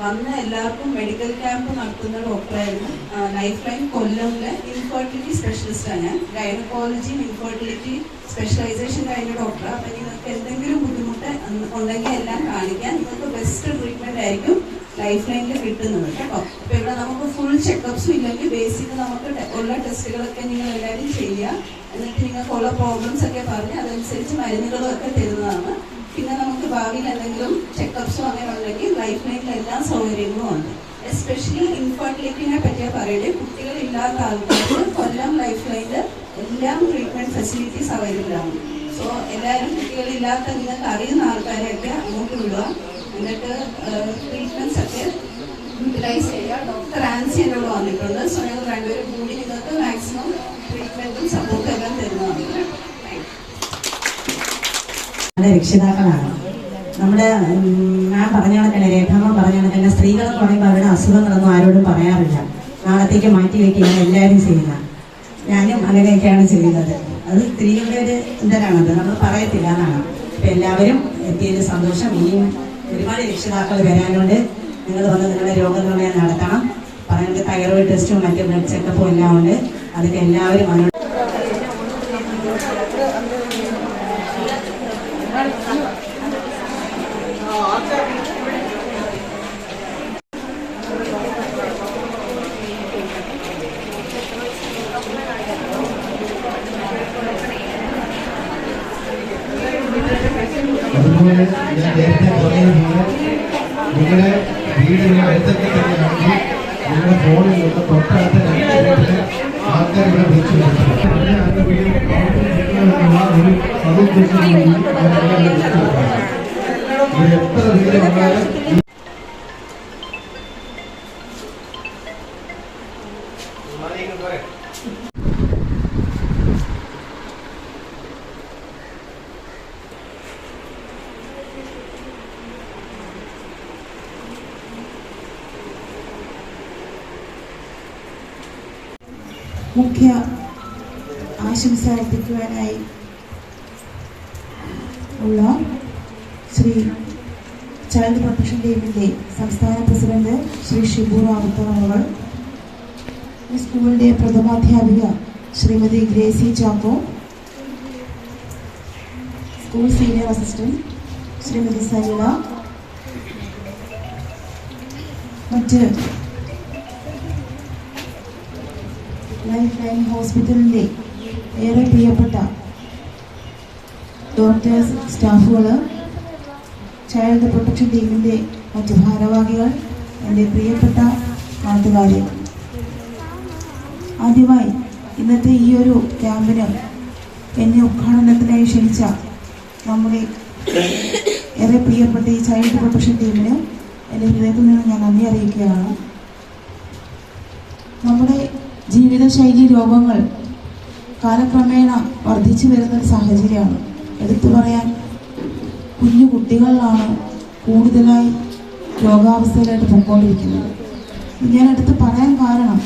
വന്ന എല്ലാവർക്കും medical camp നടത്തുന്ന ഡോക്ടറായിരുന്നു. ലൈഫ് ലൈൻ കൊല്ലമിലെ ഇൻഫെർട്ടിലിറ്റി സ്പെഷ്യലിസ്റ്റാണ് ഞാൻ ഗൈനക്കോളജിയും ഇൻഫെർട്ടിലിറ്റി സ്പെഷ്യലൈസേഷൻ കഴിഞ്ഞ ഡോക്ടർ അപ്പം നിങ്ങൾക്ക് എന്തെങ്കിലും ബുദ്ധിമുട്ട് ഉണ്ടെങ്കിൽ എല്ലാം കാണിക്കാൻ നിങ്ങൾക്ക് ബെസ്റ്റ് ട്രീറ്റ്മെന്റ് ആയിരിക്കും ലൈഫ് ലൈനിൽ കിട്ടുന്നത് കേട്ടോ. അപ്പോൾ ഇവിടെ നമുക്ക് ഫുൾ ചെക്കപ്സും ഇല്ലെങ്കിൽ ബേസിക് നമുക്ക് ഉള്ള ടെസ്റ്റുകളൊക്കെ നിങ്ങൾ എല്ലാവരും ചെയ്യുക. എന്നിട്ട് നിങ്ങൾക്കുള്ള പ്രോബ്ലംസ് ഒക്കെ പറഞ്ഞ് അതനുസരിച്ച് മരുന്നുകളും ഒക്കെ തരുന്നതാണ്. പിന്നെ നമുക്ക് ഭാവിയിൽ എന്തെങ്കിലും ചെക്കപ്സോ അങ്ങനെ ഉണ്ടെങ്കിൽ ലൈഫ് ലൈനിൽ എല്ലാ സൗകര്യങ്ങളും ഉണ്ട്. എസ്പെഷ്യലി ഇൻഫെർട്ടിലിറ്റിനെ പറ്റിയാ പറയട്ടെ കുട്ടികളില്ലാത്ത ആൾക്കാർക്ക് കൊല്ലം ലൈഫ് ലൈനിൽ എല്ലാം ട്രീറ്റ്മെന്റ് ഫെസിലിറ്റീസ് അവൈലബിൾ ആണ്. സോ എല്ലാവരും കുട്ടികളില്ലാത്ത നിങ്ങൾക്ക് അറിയുന്ന ആൾക്കാരെയൊക്കെ അങ്ങോട്ട് വിടുക. എന്നിട്ട് ട്രീറ്റ്മെന്റ്സ് ഒക്കെ യൂട്ടിലൈസ് ചെയ്യുക. ഡോക്ടർ ആൻസി എന്നോട് വന്നിട്ടുണ്ട് സോ ഞങ്ങൾ രണ്ടുപേരും കൂടി നിങ്ങൾക്ക് നമ്മുടെ രക്ഷിതാക്കളാണ്. നമ്മുടെ ഞാൻ പറഞ്ഞ കണക്കന്നെ രേഖാമ്മ പറഞ്ഞ സ്ത്രീകൾ സ്ത്രീകളെന്ന് പറയുമ്പോൾ അവരുടെ അസുഖങ്ങളൊന്നും ആരോടും പറയാറില്ല. നാളത്തേക്ക് മാറ്റി വയ്ക്കുകയാണ് എല്ലാവരും ചെയ്യുന്ന ഞാനും അങ്ങനെയൊക്കെയാണ് ചെയ്യുന്നത്. അത് സ്ത്രീകളുടെ ഒരു ഇതരാണത്. നമ്മൾ പറയത്തില്ല എന്നാണ്. ഇപ്പം എല്ലാവരും എത്തിയതിൽ സന്തോഷം. ഇനിയും ഒരുപാട് രക്ഷിതാക്കൾ വരാനുണ്ട്. നിങ്ങൾ വന്ന് നിങ്ങളുടെ രോഗനിർണയം നടത്തണം. പറയുന്നത് തൈറോയിഡ് ടെസ്റ്റും മറ്റു ബ്ലഡ് ചെക്കപ്പും എല്ലാം ഉണ്ട്. അതൊക്കെ എല്ലാവരും അതിനോട് അതുപോലെ ഞാൻ നേരത്തെ പറഞ്ഞതുപോലെ നിങ്ങളുടെ വീടിന് അടുത്തൊക്കെ തന്നെയാണെങ്കിൽ ഫോണിൽ നിന്ന് തൊട്ടടുത്ത വീട്ടിലെ ആൾക്കാർ ഇവിടെ വിളിച്ചു ഒരു. ഇത് എത്ര വീട് വന്നാലും മുഖ്യ ആശംസ അർപ്പിക്കുവാനായി ഉള്ള ശ്രീ ചൈൽഡ് പ്രൊട്ടക്ഷൻ ടീമിന്റെ സംസ്ഥാന പ്രസിഡന്റ് ശ്രീ ഷിബു റാവുത്തർ ഈ സ്കൂളിന്റെ പ്രഥമാധ്യാപിക Srimathi Gracy Chacko school senior assistant Srimathi Saritha മറ്റ് ലൈഫ് ലൈൻ ഹോസ്പിറ്റലിന്റെ ഏറെ പ്രിയപ്പെട്ട ഡോക്ടേഴ്സ് സ്റ്റാഫുകൾ ചൈൽഡ് പ്രൊട്ടക്ഷൻ ടീമിന്റെ മറ്റ് ഭാരവാഹികൾ എന്റെ പ്രിയപ്പെട്ട നാട്ടുകാരെ. ആദ്യമായി ഇന്നത്തെ ഈ ഒരു ക്യാമ്പിന് എന്നെ ഉദ്ഘാടനത്തിനായി ക്ഷണിച്ച നമ്മുടെ ഏറെ പ്രിയപ്പെട്ട ഈ ചൈൽഡ് പ്രൊട്ടക്ഷൻ ടീമിന് എന്റെ ഹൃദയത്തിൽ നിന്ന് ഞാൻ നന്ദി അറിയിക്കുകയാണ്. നമ്മുടെ ജീവിതശൈലി രോഗങ്ങൾ കാലക്രമേണ വർദ്ധിച്ചു വരുന്ന ഒരു സാഹചര്യമാണ്. എടുത്തു പറയാൻ കുഞ്ഞു കുട്ടികളിലാണ് കൂടുതലായി രോഗാവസ്ഥയിലായിട്ട് പോയിക്കൊണ്ടിരിക്കുന്നത് ഞാൻ എടുത്ത് പറയാൻ കാരണം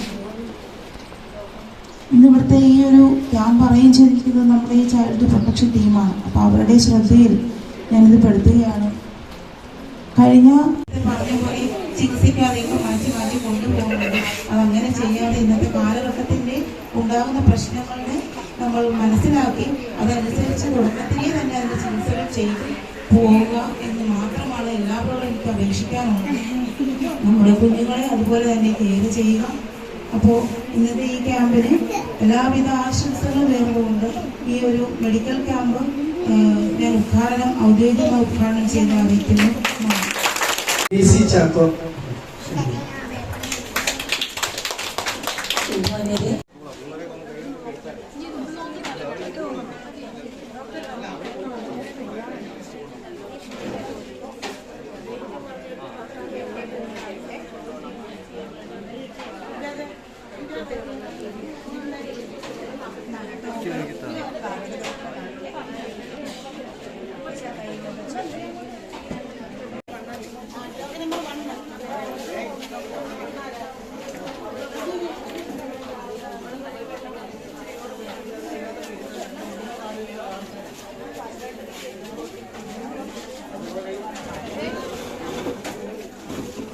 ഇന്നിവിടുത്തെ ഈ ഒരു ഞാൻ പറയുകയും ചെയ്തിരിക്കുന്നത് നമ്മുടെ ഈ ചൈൽഡ് പ്രൊട്ടക്ഷൻ ടീമാണ്. അപ്പോൾ അവരുടെ ശ്രദ്ധയിൽ ഞാനിത് പെടുത്തുകയാണ്. കഴിഞ്ഞ പറഞ്ഞ പോലെ ചികിത്സിക്കാതെ ഇപ്പൊ മാറ്റി മാറ്റി കൊണ്ടുപോകുന്നത് അതങ്ങനെ ചെയ്യാതെ ഇന്നത്തെ കാലഘട്ടത്തിന്റെ ഉണ്ടാകുന്ന പ്രശ്നങ്ങളെ നമ്മൾ മനസ്സിലാക്കി അതനുസരിച്ച് തുടക്കത്തിലേ തന്നെ അതിന്റെ ചികിത്സകൾ ചെയ്ത് പോവുക എന്ന് മാത്രമാണ് എല്ലാവരോടും എനിക്ക് അപേക്ഷിക്കാനുള്ളത് നമ്മുടെ കുഞ്ഞുങ്ങളെ അതുപോലെ തന്നെ കെയർ ചെയ്യുക അപ്പോൾ ഇന്നത്തെ ഈ ക്യാമ്പിന് എല്ലാവിധ ആശംസകളും നേർന്നുകൊണ്ട് ഈ ഒരു മെഡിക്കൽ ക്യാമ്പ് ഞാൻ ഉദ്ഘാടനം ഔദ്യോഗികമായി ഉദ്ഘാടനം ചെയ്ത് അറിയിക്കുന്നു. ചാക്കോ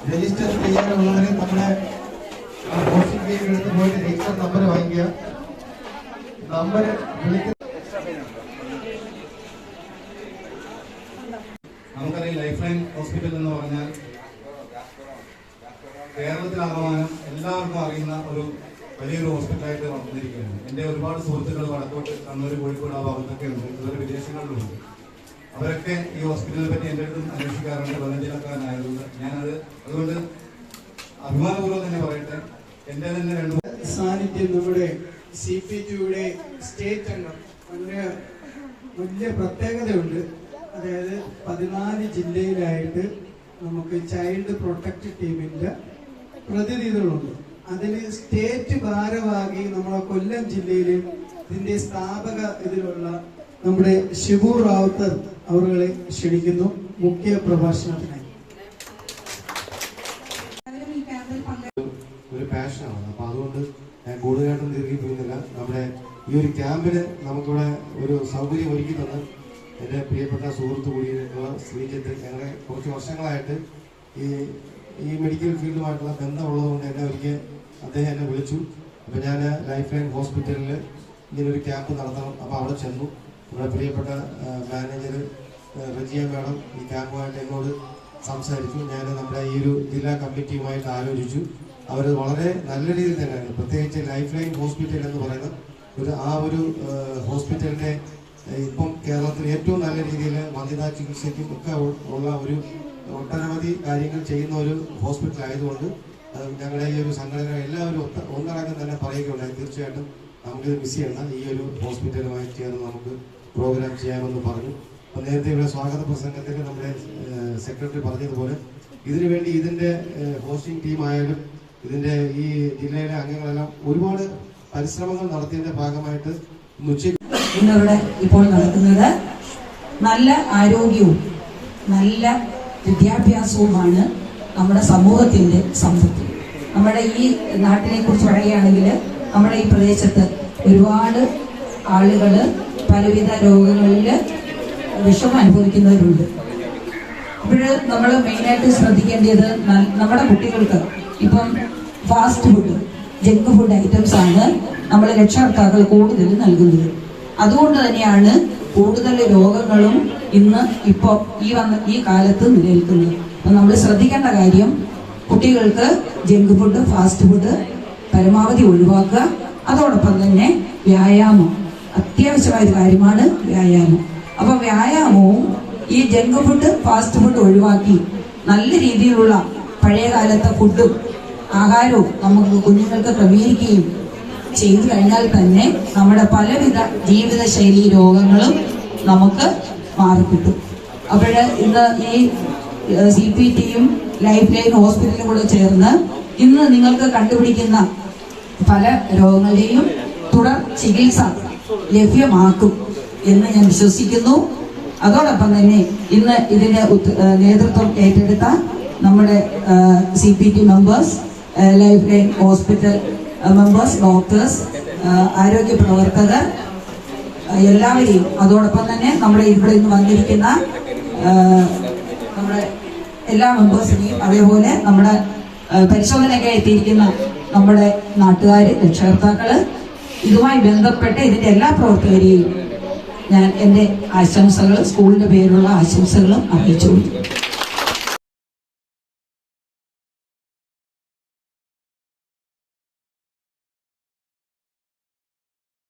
રજિસ્ટર તૈયાર હોવાને તમને രജിസ്റ്റർ നമ്പർ വാങ്ങിക്കുക. നമ്പർ നമുക്കറിയാം ലൈഫ് ലൈൻ ഹോസ്പിറ്റൽ എന്ന് പറഞ്ഞാൽ കേരളത്തിലാകമാനം എല്ലാവർക്കും അറിയുന്ന ഒരു വലിയൊരു ഹോസ്പിറ്റലായിട്ട് വന്നിരിക്കുകയാണ് എന്റെ ഒരുപാട് സുഹൃത്തുക്കൾ വടക്കോട്ട് കണ്ണൂർ കോഴിക്കോട് ആ ഭാഗത്തൊക്കെ ഉണ്ട്. ഇതുവരെ വിദേശങ്ങളിലുണ്ട്. അവരൊക്കെ ഈ ഹോസ്പിറ്റലിനെ പറ്റി എന്റെ അടുത്തും അന്വേഷിക്കാറുണ്ട്. പതിനഞ്ചിലക്കാരനായതുകൊണ്ട് ഞാനത് അതുകൊണ്ട് അഭിമാനപൂർവം തന്നെ പറയട്ടെ സാന്നിധ്യം നമ്മുടെ സി പി ടിയുടെ സ്റ്റേറ്റ് അംഗം. വലിയ വലിയ പ്രത്യേകതയുണ്ട്. അതായത് പതിനാല് ജില്ലയിലായിട്ട് നമുക്ക് ചൈൽഡ് പ്രൊട്ടക്റ്റ് ടീമിന്റെ പ്രതിനിധികളുണ്ട്. അതിൽ സ്റ്റേറ്റ് ഭാരവാഹി നമ്മളെ കൊല്ലം ജില്ലയിൽ ഇതിന്റെ സ്ഥാപക ഇതിലുള്ള നമ്മുടെ ഷിബു റാവുത്തർ അവരെ ക്ഷണിക്കുന്നു. മുഖ്യ പ്രഭാഷണത്തിനായി എല്ലാവരും ഈ ക്യാമ്പിൽ പങ്കെടുക്കും ഒരു പാഷനാണ് അപ്പൊ അതുകൊണ്ട് ഞാൻ കൂടുതലായിട്ടും ദീർഘിപ്പിക്കുന്നില്ല നമ്മുടെ ഈ ഒരു ക്യാമ്പിന് നമുക്കിവിടെ ഒരു സൗകര്യം ഒരുക്കി തന്ന് എന്റെ പ്രിയപ്പെട്ട സുഹൃത്ത് കൂടിയിട്ടുള്ള ശ്രീജിത്ത് ഞങ്ങളെ കുറച്ച് വർഷങ്ങളായിട്ട് ഈ ഈ മെഡിക്കൽ ഫീൽഡുമായിട്ടുള്ള ബന്ധമുള്ളതുകൊണ്ട് എന്നെ ഒരിക്കൽ അദ്ദേഹം എന്നെ വിളിച്ചു. അപ്പോൾ ഞാൻ ലൈഫ് ലൈൻ ഹോസ്പിറ്റലിൽ ഇങ്ങനൊരു ക്യാമ്പ് നടത്തണം. അപ്പോൾ അവിടെ ചെന്നു. നമ്മുടെ പ്രിയപ്പെട്ട മാനേജർ റജിയ മാഡം ഈ ക്യാമ്പുമായിട്ട് എന്നോട് സംസാരിച്ചു. ഞാൻ നമ്മുടെ ഈ ഒരു ജില്ലാ കമ്മിറ്റിയുമായിട്ട് ആലോചിച്ചു. അവർ വളരെ നല്ല രീതിയിൽ തന്നെയാണ്. പ്രത്യേകിച്ച് ലൈഫ് ലൈൻ ഹോസ്പിറ്റൽ എന്ന് പറയുന്ന ഒരു ആ ഒരു ഹോസ്പിറ്റലിന്റെ ഏഹ്, ഇപ്പം കേരളത്തിൽ ഏറ്റവും നല്ല രീതിയിൽ വന്ധ്യതാ ചികിത്സയ്ക്കും ഒക്കെ ഉള്ള ഒരു ഒട്ടനവധി കാര്യങ്ങൾ ചെയ്യുന്ന ഒരു ഹോസ്പിറ്റൽ ആയതുകൊണ്ട് ഞങ്ങളുടെ ഈ ഒരു സംഘടന എല്ലാവരും ഒന്നടങ്കം തന്നെ പറയുകയുണ്ടായി. തീർച്ചയായിട്ടും നമുക്കിത് മിസ് ചെയ്യണം ഈ ഒരു ഹോസ്പിറ്റലുമായി ചേർന്ന് നമുക്ക് പ്രോഗ്രാം ചെയ്യാമെന്ന് പറഞ്ഞു. അപ്പം നേരത്തെ ഇവിടെ സ്വാഗത പ്രസംഗത്തിൽ നമ്മുടെ സെക്രട്ടറി പറഞ്ഞതുപോലെ ഇതിനുവേണ്ടി ഇതിന്റെ ഹോസ്റ്റിംഗ് ടീം ഇതിന്റെ ഈ ജില്ലയിലെ അംഗങ്ങളെല്ലാം ഒരുപാട് പരിശ്രമങ്ങൾ നടത്തിയതിന്റെ ഭാഗമായിട്ട് ഇന്നിവിടെ ഇപ്പോൾ നടക്കുന്നത് നല്ല ആരോഗ്യവും നല്ല വിദ്യാഭ്യാസവുമാണ് നമ്മുടെ സമൂഹത്തിന്റെ സമ്പത്ത്. നമ്മുടെ ഈ നാട്ടിനെ കുറിച്ച് പറയുകയാണെങ്കിൽ നമ്മുടെ ഈ പ്രദേശത്ത് ഒരുപാട് ആളുകൾ പലവിധ രോഗങ്ങളിൽ വിഷമം അനുഭവിക്കുന്നവരുണ്ട്. അപ്പോൾ നമ്മൾ മെയിനായിട്ട് ശ്രദ്ധിക്കേണ്ടത് നമ്മുടെ കുട്ടികൾക്ക് ഇപ്പം fast food junk food items ആണ് നമ്മളെ രക്ഷകർത്താക്കൾ കൂടുതൽ നൽകുന്നത്. അതുകൊണ്ട് തന്നെയാണ് കൂടുതൽ രോഗങ്ങളും ഇന്ന് ഇപ്പോൾ ഈ വന്ന ഈ കാലത്ത് നിലനിൽക്കുന്നത്. അപ്പം നമ്മൾ ശ്രദ്ധിക്കേണ്ട കാര്യം കുട്ടികൾക്ക് ജങ്ക് ഫുഡ് ഫാസ്റ്റ് ഫുഡ് പരമാവധി ഒഴിവാക്കുക. അതോടൊപ്പം തന്നെ വ്യായാമം. അത്യാവശ്യമായ ഒരു കാര്യമാണ് വ്യായാമം. അപ്പൊ വ്യായാമവും ഈ ജങ്ക് ഫുഡ് ഫാസ്റ്റ് ഫുഡ് ഒഴിവാക്കി നല്ല രീതിയിലുള്ള പഴയ കാലത്തെ ഫുഡും ആഹാരവും നമുക്ക് കുഞ്ഞുങ്ങൾക്ക് ക്രമീകരിക്കുകയും ചെയ്തു കഴിഞ്ഞാൽ തന്നെ നമ്മുടെ പലവിധ ജീവിതശൈലി രോഗങ്ങളും നമുക്ക് മാറിക്കിട്ടും. അപ്പോൾ ഇന്ന് ഈ സി പി ടിയും ലൈഫ് ലൈൻ ഹോസ്പിറ്റലും കൂടെ ചേർന്ന് ഇന്ന് നിങ്ങൾക്ക് കണ്ടുപിടിക്കുന്ന പല രോഗങ്ങളുടെയും തുടർ ചികിത്സ ലഭ്യമാക്കും എന്ന് ഞാൻ വിശ്വസിക്കുന്നു. അതോടൊപ്പം തന്നെ ഇന്ന് ഇതിന് നേതൃത്വം ഏറ്റെടുത്ത നമ്മുടെ C P T members life line hospital members doctors ആരോഗ്യ പ്രവർത്തകർ എല്ലാവരെയും. അതോടൊപ്പം തന്നെ നമ്മുടെ ഇവിടെ നിന്ന് വന്നിരിക്കുന്ന നമ്മുടെ എല്ലാ മെമ്പേഴ്സിനെയും അതേപോലെ നമ്മുടെ പരിശോധനയൊക്കെ എത്തിയിരിക്കുന്ന നമ്മുടെ നാട്ടുകാർ രക്ഷകർത്താക്കൾ ഇതുമായി ബന്ധപ്പെട്ട് ഇതിന്റെ എല്ലാ പ്രവർത്തകരെയും ഞാൻ എന്റെ ആശംസകൾ സ്കൂളിന്റെ പേരിലുള്ള ആശംസകളും അറിയിച്ചു കൊടുത്തു